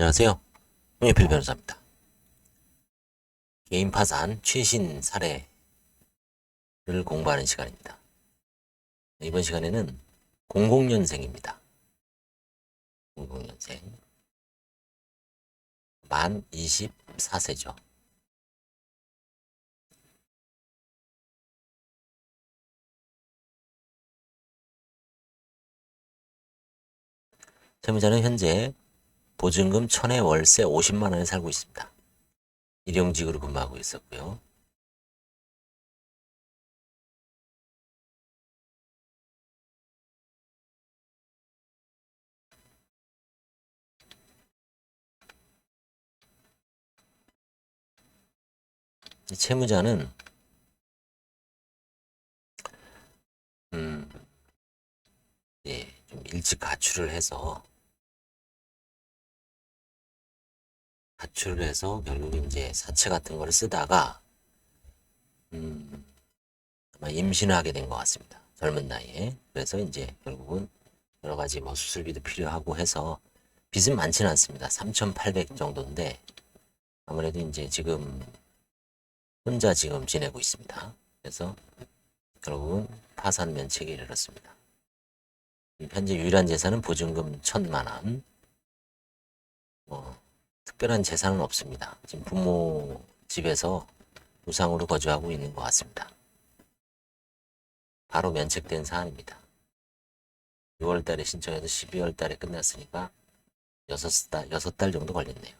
안녕하세요. 홍예필 변호사입니다. 개인 파산 최신 사례를 공부하는 시간입니다. 이번 시간에는 00년생입니다. 00년생. 만 24세죠. 채무자는 현재 보증금 1000에 월세 50만 원에 살고 있습니다. 일용직으로 근무하고 있었고요. 이 채무자는 음, 예, 좀 일찍 가출을 해서 가출을 해서 결국 이제 사채 같은 거를 쓰다가 음, 아마 임신을 하게 된 것 같습니다. 젊은 나이에. 그래서 이제 결국은 여러 가지 뭐 수술비도 필요하고 해서 빚은 많지는 않습니다. 3,800 정도인데 아무래도 이제 지금 혼자 지금 지내고 있습니다. 그래서 결국은 파산 면책에 이르렀습니다. 현재 유일한 재산은 보증금 1천만 원. 뭐 특별한 재산은 없습니다. 지금 부모 집에서 무상으로 거주하고 있는 것 같습니다. 바로 면책된 사안입니다. 6월 달에 신청해서 12월 달에 끝났으니까 6달, 6달 정도 걸렸네요.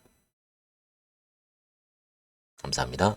감사합니다.